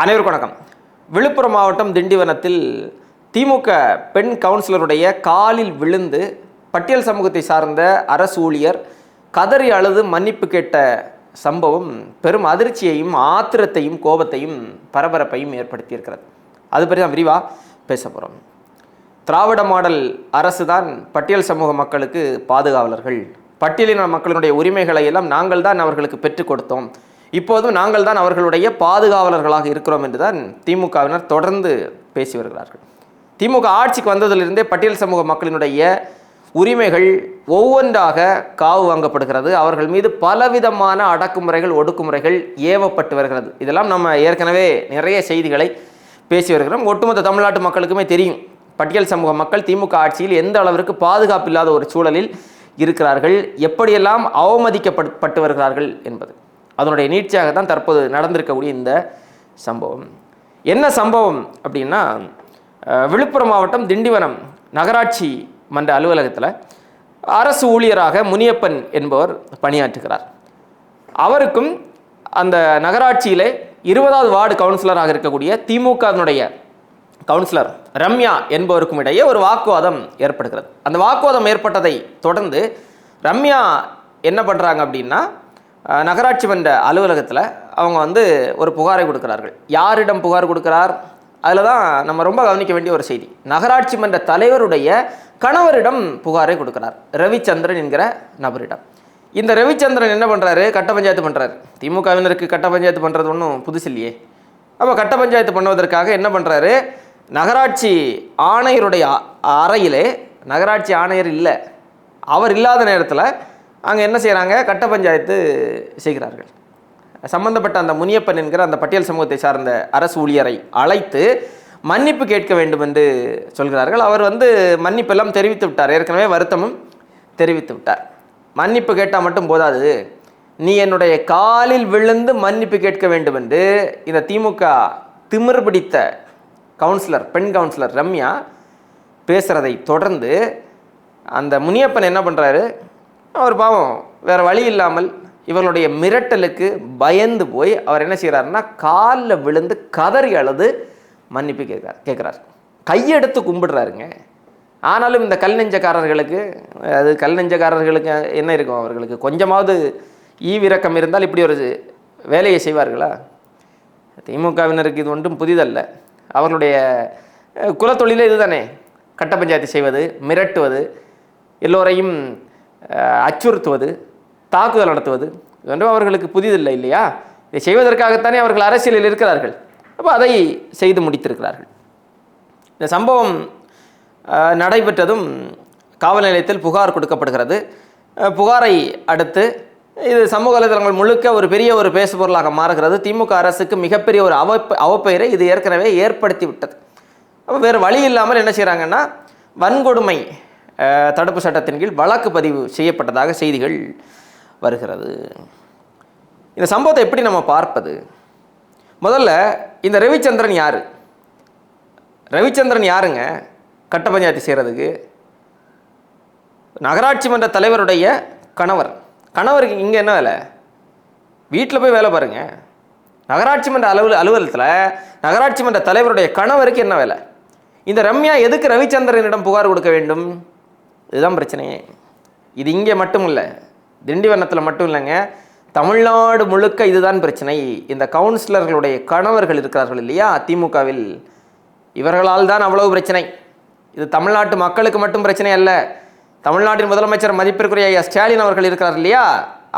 அனைவருக்கும் வணக்கம். விழுப்புரம் மாவட்டம் திண்டிவனத்தில் திமுக பெண் கவுன்சிலருடைய காலில் விழுந்து பட்டியல் சமூகத்தை சார்ந்த அரசு ஊழியர் கதறி அழுது மன்னிப்பு கேட்ட சம்பவம் பெரும் அதிர்ச்சியையும் ஆத்திரத்தையும் கோபத்தையும் பரபரப்பையும் ஏற்படுத்தியிருக்கிறது. அது பற்றி தான் விரிவாக பேச போகிறோம் திராவிட மாடல் அரசு தான் பட்டியல் சமூக மக்களுக்கு பாதுகாவலர்கள். பட்டியலின மக்களினுடைய உரிமைகளை எல்லாம் நாங்கள் தான் அவர்களுக்கு பெற்றுக் கொடுத்தோம். இப்போதும் நாங்கள் தான் அவர்களுடைய பாதுகாவலர்களாக இருக்கிறோம் என்று தான் திமுகவினர் தொடர்ந்து பேசி வருகிறார்கள். திமுக ஆட்சிக்கு வந்ததிலிருந்தே பட்டியல் சமூக மக்களினுடைய உரிமைகள் ஒவ்வொன்றாக காவு வாங்கப்படுகிறது. அவர்கள் மீது பலவிதமான அடக்குமுறைகள் ஒடுக்குமுறைகள் ஏவப்பட்டு வருகிறது. இதெல்லாம் நம்ம ஏற்கனவே நிறைய செய்திகளை பேசி வருகிறோம். ஒட்டுமொத்த தமிழ்நாட்டு மக்களுக்குமே தெரியும். பட்டியல் சமூக மக்கள் திமுக ஆட்சியில் எந்த அளவிற்கு பாதுகாப்பு இல்லாத ஒரு சூழலில் இருக்கிறார்கள் எப்படியெல்லாம் அவமதிக்கப்பட்டு வருகிறார்கள் என்பது. அதனுடைய நீட்சியாக தான் தற்போது நடந்திருக்கக்கூடிய இந்த சம்பவம். என்ன சம்பவம் அப்படின்னா விழுப்புரம் மாவட்டம் திண்டிவனம் நகராட்சி மன்ற அலுவலகத்தில் அரசு ஊழியராக முனியப்பன் என்பவர் பணியாற்றுகிறார். அவருக்கும் அந்த நகராட்சியிலே இருபதாவது வார்டு கவுன்சிலராக இருக்கக்கூடிய திமுகவினுடைய கவுன்சிலர் ரம்யா என்பவருக்கும் இடையே ஒரு வாக்குவாதம் ஏற்படுகிறது. அந்த வாக்குவாதம் ஏற்பட்டதை தொடர்ந்து ரம்யா என்ன பண்ணுறாங்க அப்படின்னா நகராட்சி மன்ற அலுவலகத்தில் அவங்க வந்து ஒரு புகாரை கொடுக்கிறார்கள். யாரிடம் புகார் கொடுக்கிறார்? அதில் தான் நம்ம ரொம்ப கவனிக்க வேண்டிய ஒரு செய்தி. நகராட்சி மன்ற தலைவருடைய கணவரிடம் புகாரை கொடுக்கிறார். ரவிச்சந்திரன் என்கிற நபரிடம். இந்த ரவிச்சந்திரன் என்ன பண்ணுறாரு கட்ட பஞ்சாயத்து பண்ணுறாரு திமுகவினருக்கு கட்ட பஞ்சாயத்து பண்ணுறது ஒன்றும் புதுசு இல்லையே. அப்போ கட்ட பஞ்சாயத்து பண்ணுவதற்காக என்ன பண்ணுறாரு நகராட்சி ஆணையருடைய அறையிலே நகராட்சி ஆணையர் இல்லை அவர் இல்லாத நேரத்தில் அங்கே என்ன செய்கிறாங்க கட்ட பஞ்சாயத்து செய்கிறார்கள். சம்பந்தப்பட்ட அந்த முனியப்பன் என்கிற அந்த பட்டியல் சமூகத்தை சார்ந்த அரசு ஊழியரை அழைத்து மன்னிப்பு கேட்க வேண்டும் என்று சொல்கிறார்கள். அவர் வந்து மன்னிப்பெல்லாம் தெரிவித்து விட்டார். ஏற்கனவே வருத்தமும் தெரிவித்து விட்டார். மன்னிப்பு கேட்டால் மட்டும் போதாது. நீ என்னுடைய காலில் விழுந்து மன்னிப்பு கேட்க வேண்டும் என்று இந்த திமுக திமிர் பிடித்த கவுன்சிலர் பெண் கவுன்சிலர் ரம்யா பேசுகிறதை தொடர்ந்து அந்த முனியப்பன் என்ன பண்ணுறாரு அவர் பாவம் வேறு வழி இல்லாமல் இவர்களுடைய மிரட்டலுக்கு பயந்து போய் அவர் என்ன செய்கிறாருன்னா காலில் விழுந்து கதறி அழுது மன்னிப்பு கேட்கிறார் கேட்குறார். கையெடுத்து கும்பிடுறாருங்க. ஆனாலும் இந்த கல் நெஞ்சக்காரர்களுக்கு அது கல் நெஞ்சக்காரர்களுக்கு என்ன இருக்கும் அவர்களுக்கு? கொஞ்சமாவது ஈவிரக்கம் இருந்தால் இப்படி ஒரு வேலையை செய்வார்களா? திமுகவினருக்கு இது ஒன்றும் புதிதல்ல. அவர்களுடைய குலத்தொழிலே இதுதானே. கட்ட பஞ்சாயத்து செய்வது மிரட்டுவது எல்லோரையும் அச்சுறுத்துவது தாக்குதல் நடத்துவது என்றும் அவர்களுக்கு புதிதில்லை இல்லையா? இதை செய்வதற்காகத்தானே அவர்கள் அரசியலில் இருக்கிறார்கள். அப்போ அதை செய்து முடித்திருக்கிறார்கள். இந்த சம்பவம் நடைபெற்றதும் காவல் நிலையத்தில் புகார் கொடுக்கப்படுகிறது. புகாரை அடுத்து இது சமூக வலைதளங்கள் முழுக்க ஒரு பெரிய ஒரு பேசுபொருளாக மாறுகிறது. திமுக அரசுக்கு மிகப்பெரிய ஒரு அவப்ப அவப்பெயரை இது ஏற்கனவே ஏற்படுத்தி விட்டது அப்போ வேறு வழி இல்லாமல் என்ன செய்கிறாங்கன்னா வன்கொடுமை தடுப்பு சட்டத்தின் கீழ் வழக்கு பதிவு செய்யப்பட்டதாக செய்திகள் வருகிறது. இந்த சம்பவத்தை எப்படி நம்ம பார்ப்பது? முதல்ல இந்த ரவிச்சந்திரன் யார்? ரவிச்சந்திரன் யாருங்க? கட்ட பஞ்சாயத்து செய்கிறதுக்கு நகராட்சி மன்ற தலைவருடைய கணவர். கணவருக்கு இங்கே என்ன வேலை? வீட்டில் போய் வேலை பாருங்கள் நகராட்சி மன்ற அலுவல அலுவலகத்தில் நகராட்சி மன்ற தலைவருடைய கணவருக்கு என்ன வேலை? இந்த ரம்யா எதுக்கு ரவிச்சந்திரனிடம் புகார் கொடுக்க வேண்டும்? இதுதான் பிரச்சனையே இது இங்கே மட்டும் இல்லை. திண்டிவனத்தில் மட்டும் இல்லைங்க. தமிழ்நாடு முழுக்க இதுதான் பிரச்சனை. இந்த கவுன்சிலர்களுடைய கணவர்கள் இருக்கிறார்கள் இல்லையா? திமுகவில். இவர்களால் தான் அவ்வளவு பிரச்சனை. இது தமிழ்நாட்டு மக்களுக்கு மட்டும் பிரச்சனை அல்ல. தமிழ்நாட்டின் முதலமைச்சர் மதிப்பிற்குரிய ஐயா ஸ்டாலின் அவர்கள் இருக்கிறார் இல்லையா?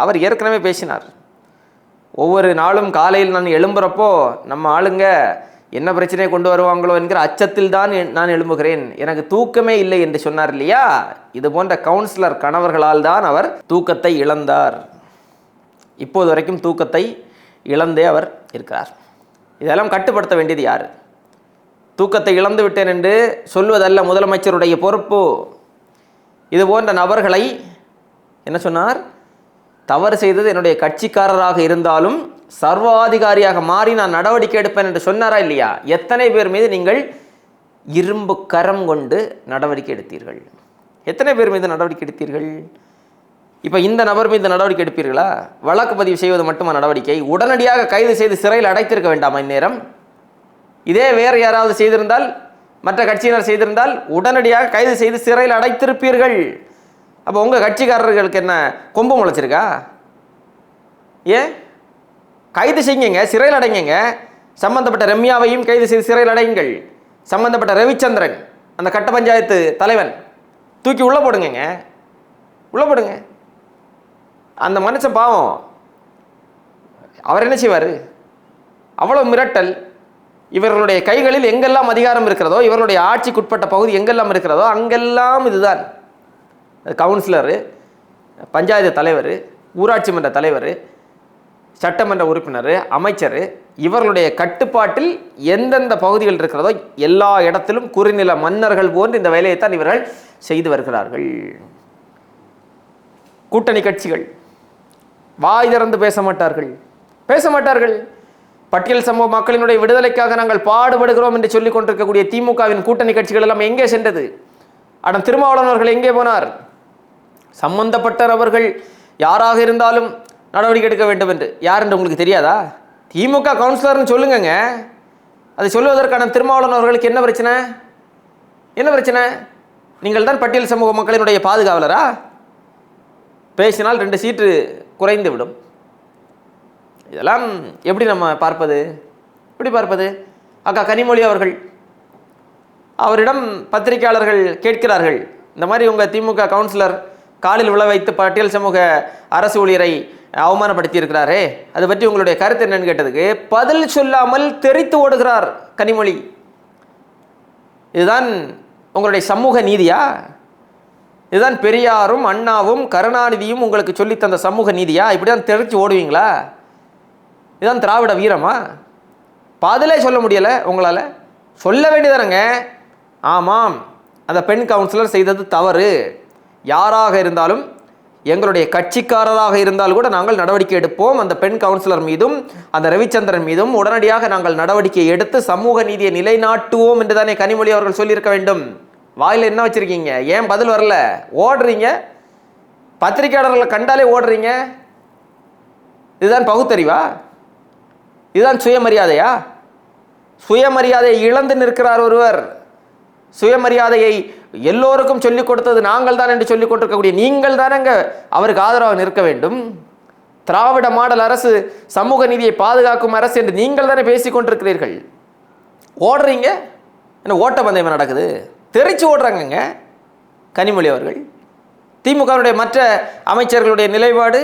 அவர் ஏற்கனவே பேசினார். ஒவ்வொரு நாளும் காலையில் நான் எழும்புறப்போ நம்ம ஆளுங்க என்ன பிரச்சனையை கொண்டு வருவாங்களோ என்கிற அச்சத்தில் தான் என்- நான் எழும்புகிறேன். எனக்கு தூக்கமே இல்லை என்று சொன்னார் இல்லையா? இது போன்ற கவுன்சிலர் கணவர்களால் தான் அவர் தூக்கத்தை இழந்தார். இப்போது வரைக்கும் தூக்கத்தை இழந்தே அவர் இருக்கிறார். இதெல்லாம் கட்டுப்படுத்த வேண்டியது யார்? தூக்கத்தை இழந்து விட்டேன் என்று சொல்வதல்ல முதலமைச்சருடைய பொறுப்பு. இது போன்ற நபர்களை என்ன சொன்னார்? தவறு செய்தது என்னுடைய கட்சிக்காரராக இருந்தாலும் சர்வாதிகாரியாக மாறி நான் நடவடிக்கை எடுப்பேன் என்று சொன்னாரா இல்லையா? எத்தனை பேர் மீது நீங்கள் இரும்பு கரம் கொண்டு நடவடிக்கை எடுத்தீர்கள்? எத்தனை பேர் மீது நடவடிக்கை எடுத்தீர்கள்? இப்போ இந்த நபர் மீது நடவடிக்கை எடுப்பீர்களா? வழக்கு பதிவு செய்வது மட்டுமா நடவடிக்கை? உடனடியாக கைது செய்து சிறையில் அடைத்திருக்க வேண்டாமா இந்நேரம்? இதே வேறு யாராவது செய்திருந்தால் மற்ற கட்சியினர் செய்திருந்தால் உடனடியாக கைது செய்து சிறையில் அடைத்திருப்பீர்கள். அப்போ உங்கள் கட்சிக்காரர்களுக்கு என்ன கொம்பு முளைச்சிருக்கா? ஏன்? கைது செய்யுங்க சிறையில் அடைங்க சம்பந்தப்பட்ட ரம்யாவையும் கைது செய்து சிறையில் அடையுங்கள். சம்பந்தப்பட்ட ரவிச்சந்திரன் அந்த கட்ட பஞ்சாயத்து தலைவன் தூக்கி உள்ளே போடுங்கங்க. உள்ளே போடுங்க. அந்த மனுஷன் பாவம். அவர் என்ன செய்வார்? அவ்வளோ மிரட்டல். இவர்களுடைய கைகளில் எங்கெல்லாம் அதிகாரம் இருக்கிறதோ இவர்களுடைய ஆட்சிக்குட்பட்ட பகுதி எங்கெல்லாம் இருக்கிறதோ அங்கெல்லாம் இதுதான். கவுன்சிலரு பஞ்சாயத்து தலைவர் ஊராட்சி மன்ற தலைவர் சட்டமன்ற உறுப்பினர் அமைச்சர் இவர்களுடைய கட்டுப்பாட்டில் எந்தெந்த பகுதிகள் இருக்கிறதோ எல்லா இடத்திலும் குறுநில மன்னர்கள் போன்று இந்த வேலையைத்தான் இவர்கள் செய்து வருகிறார்கள். கூட்டணி கட்சிகள் வாய் திறந்து பேச மாட்டார்கள். பேச மாட்டார்கள். பட்டியல் சமூக மக்களினுடைய விடுதலைக்காக நாங்கள் பாடுபடுகிறோம் என்று சொல்லிக் கொண்டிருக்கக்கூடிய திமுகவின் கூட்டணி கட்சிகள் எல்லாம் எங்கே சென்றது? அடம் திருமாவளவர்கள் அவர்கள் எங்கே போனார்? சம்பந்தப்பட்டவர்கள் யாராக இருந்தாலும் நடவடிக்கை எடுக்க வேண்டும் என்று. யார் என்று உங்களுக்கு தெரியாதா? திமுக கவுன்சிலர்னு சொல்லுங்கங்க. அதை சொல்லுவதற்கான திருமாவளவன் அவர்களுக்கு என்ன பிரச்சனை? என்ன பிரச்சனை? நீங்கள் தான் பட்டியல் சமூக மக்களினுடைய பாதுகாவலரா? பேசினால் ரெண்டு சீட்டு குறைந்து விடும். இதெல்லாம் எப்படி நம்ம பார்ப்பது? எப்படி பார்ப்பது? அக்கா கனிமொழி அவர்கள் அவரிடம் பத்திரிகையாளர்கள் கேட்கிறார்கள். இந்த மாதிரி உங்கள் திமுக கவுன்சிலர் காலில் விழ வைத்து பட்டியல் சமூக அரசு ஊழியரை அவமானப்படுத்தி இருக்கிறாரே அது பற்றி உங்களுடைய கருத்து என்னன்னு கேட்டதுக்கு பதில் சொல்லாமல் தெரித்து ஓடுகிறார் கனிமொழி. இதுதான் உங்களுடைய சமூக நீதியா? இதுதான் பெரியாரும் அண்ணாவும் கருணாநிதியும் உங்களுக்கு சொல்லி தந்த சமூக நீதியா? இப்படி தான் தெரிச்சு ஓடுவீங்களா? இதுதான் திராவிட வீரமா? பதிலே சொல்ல முடியலை உங்களால். சொல்ல வேண்டியதானங்க? ஆமாம். அந்த பெண் கவுன்சிலர் செய்தது தவறு. யாராக இருந்தாலும் எங்களுடைய கட்சிக்காரராக இருந்தால் கூட நாங்கள் நடவடிக்கை எடுப்போம். அந்த பெண் கவுன்சிலர் மீதும் அந்த ரவிச்சந்திரன் மீதும் உடனடியாக நாங்கள் நடவடிக்கை எடுத்து சமூக நீதியை நிலைநாட்டுவோம் என்று தானே கனிமொழி அவர்கள் சொல்லியிருக்க வேண்டும். வாயில் என்ன வச்சிருக்கீங்க? ஏன் பதில் வரல? ஓடுறீங்க? பத்திரிகையாளர்களை கண்டாலே ஓடுறீங்க? இதுதான் பகுத்தறிவா? இதுதான் சுயமரியாதையா? சுயமரியாதையை இழந்து நிற்கிறார் ஒருவர். சுயமரியாதையை எல்லோருக்கும் சொல்லிக் கொடுத்தது நாங்கள் தான் என்று சொல்லிக் கொண்டிருக்கக்கூடிய நீங்கள் தானங்க அவருக்கு ஆதரவாக நிற்க வேண்டும். திராவிட மாடல் அரசு சமூக நீதியை பாதுகாக்கும் அரசு என்று நீங்கள் தானே பேசிக் கொண்டிருக்கிறீர்கள். ஓடுறீங்க? என்ன ஓட்ட பந்தயம் நடக்குது? தெரிச்சு ஓடுறாங்கங்க கனிமொழி அவர்கள். திமுகவினுடைய மற்ற அமைச்சர்களுடைய நிலைப்பாடு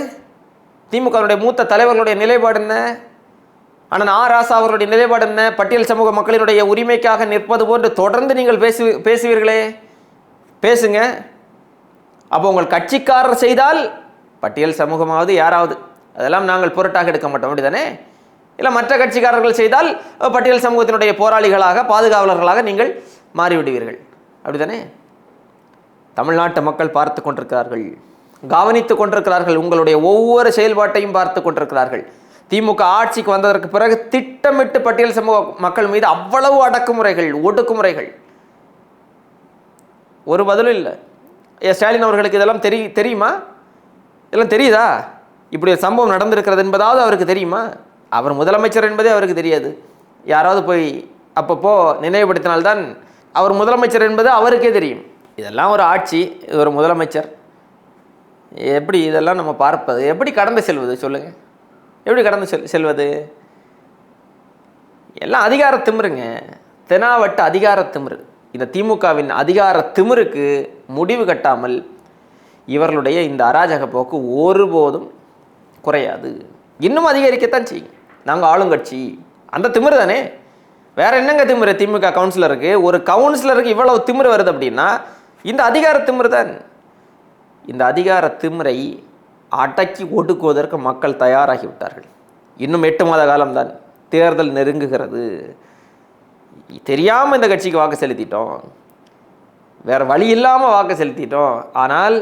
திமுகவினுடைய மூத்த தலைவர்களுடைய நிலைப்பாடு என்ன? ஆனால் ஆ ராசா அவர்களுடைய நிலைப்பாடு என்ன? பட்டியல் சமூக மக்களினுடைய உரிமைக்காக நிற்பது போன்று தொடர்ந்து நீங்கள் பேசு பேசுவீர்களே? பேசுங்க. அப்போ உங்கள் கட்சிக்காரர் செய்தால் பட்டியல் சமூகமாவது யாராவது. அதெல்லாம் நாங்கள் பொருட்டாக எடுக்க மாட்டோம் அப்படிதானே? இல்லை மற்ற கட்சிக்காரர்கள் செய்தால் பட்டியல் சமூகத்தினுடைய போராளிகளாக பாதுகாவலர்களாக நீங்கள் மாறிவிடுவீர்கள். அப்படிதானே? தமிழ்நாட்டு மக்கள் பார்த்து கொண்டிருக்கிறார்கள். கவனித்து கொண்டிருக்கிறார்கள். உங்களுடைய ஒவ்வொரு செயல்பாட்டையும் பார்த்து கொண்டிருக்கிறார்கள். திமுக ஆட்சிக்கு வந்ததற்கு பிறகு திட்டமிட்டு பட்டியல் சமூக மக்கள் மீது அவ்வளவு அடக்குமுறைகள் ஒடுக்குமுறைகள். ஒரு பதிலும் இல்லை. ஏ ஸ்டாலின் அவர்களுக்கு இதெல்லாம் தெரி தெரியுமா? இதெல்லாம் தெரியுதா? இப்படி ஒரு சம்பவம் நடந்திருக்கிறது என்பதாவது அவருக்கு தெரியுமா? அவர் முதலமைச்சர் என்பதே அவருக்கு தெரியாது. யாராவது போய் அப்பப்போ நினைவுபடுத்தினால்தான் அவர் முதலமைச்சர் என்பது அவருக்கே தெரியும். இதெல்லாம் ஒரு ஆட்சி இது ஒரு முதலமைச்சர். எப்படி இதெல்லாம் நம்ம பார்ப்பது? எப்படி கடந்து செல்வது? சொல்லுங்கள் எப்படி கடந்து செல் செல்வது? எல்லாம் அதிகார திமிருங்க. தெனாவட்ட அதிகார திமிரு. இந்த திமுகவின் அதிகார திமிருக்கு முடிவு கட்டாமல் இவர்களுடைய இந்த அராஜக போக்கு ஒருபோதும் குறையாது. இன்னும் அதிகரிக்கத்தான் செய்யும். நாங்கள் ஆளுங்கட்சி. அந்த திமிரு தானே? வேற என்னங்க திமிரு? திமுக கவுன்சிலருக்கு. ஒரு கவுன்சிலருக்கு இவ்வளவு திமிரு வருது அப்படின்னா இந்த அதிகார திமிரு தான். இந்த அதிகார திமிரை அடக்கி ஒடுக்குவதற்கு மக்கள் தயாராகிவிட்டார்கள். இன்னும் எட்டு மாத காலம்தான். தேர்தல் நெருங்குகிறது. தெரியாமல் இந்த கட்சிக்கு வாக்கு செலுத்திட்டோம். வேறு வழி இல்லாமல் வாக்கு செலுத்திட்டோம். ஆனால்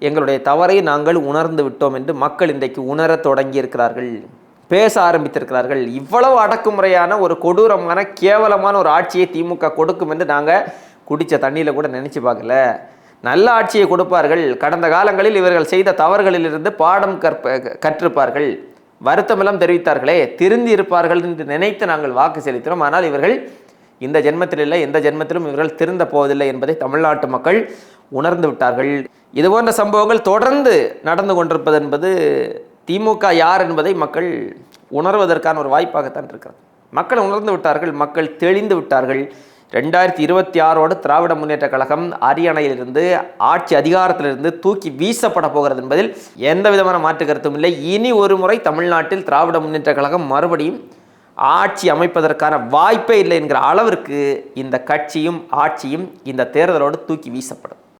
எங்களுடைய தவறை நாங்கள் உணர்ந்து விட்டோம் என்று மக்கள் இன்றைக்கு உணரத் தொடங்கி இருக்கிறார்கள் பேச ஆரம்பித்திருக்கிறார்கள். இவ்வளவு அடக்குமுறையான ஒரு கொடூரமான கேவலமான ஒரு ஆட்சியை திமுக கொடுக்கும் என்று நாங்கள் குடித்த தண்ணியில் கூட நினச்சி பார்க்கல. நல்ல ஆட்சியை கொடுப்பார்கள். கடந்த காலங்களில் இவர்கள் செய்த தவறுகளிலிருந்து பாடம் கற்ப கற்றிருப்பார்கள். வருத்தமெல்லாம் தெரிவித்தார்களே திருந்தி இருப்பார்கள் என்று நினைத்து நாங்கள் வாக்கு செலுத்தினோம். ஆனால் இவர்கள் இந்த ஜென்மத்தில் இல்லை எந்த ஜென்மத்திலும் இவர்கள் திருந்த போவதில்லை என்பதை தமிழ்நாட்டு மக்கள் உணர்ந்து விட்டார்கள். இதுபோன்ற சம்பவங்கள் தொடர்ந்து நடந்து கொண்டிருப்பது என்பது திமுக யார் என்பதை மக்கள் உணர்வதற்கான ஒரு வாய்ப்பாகத்தான் இருக்கிறது. மக்கள் உணர்ந்து விட்டார்கள் மக்கள் தெளிந்து விட்டார்கள். ரெண்டாயிரத்தி இருபத்தி ஆறோடு திராவிட முன்னேற்ற கழகம் அரியணையிலிருந்து ஆட்சி அதிகாரத்திலிருந்து தூக்கி வீசப்பட போகிறது என்பதில் எந்த விதமான மாற்று கருத்தும் இல்லை. இனி ஒரு முறை தமிழ்நாட்டில் திராவிட முன்னேற்ற கழகம் மறுபடியும் ஆட்சி அமைப்பதற்கான வாய்ப்பே இல்லை என்கிற அளவிற்கு இந்த கட்சியும் ஆட்சியும் இந்த தேர்தலோடு தூக்கி வீசப்படும்.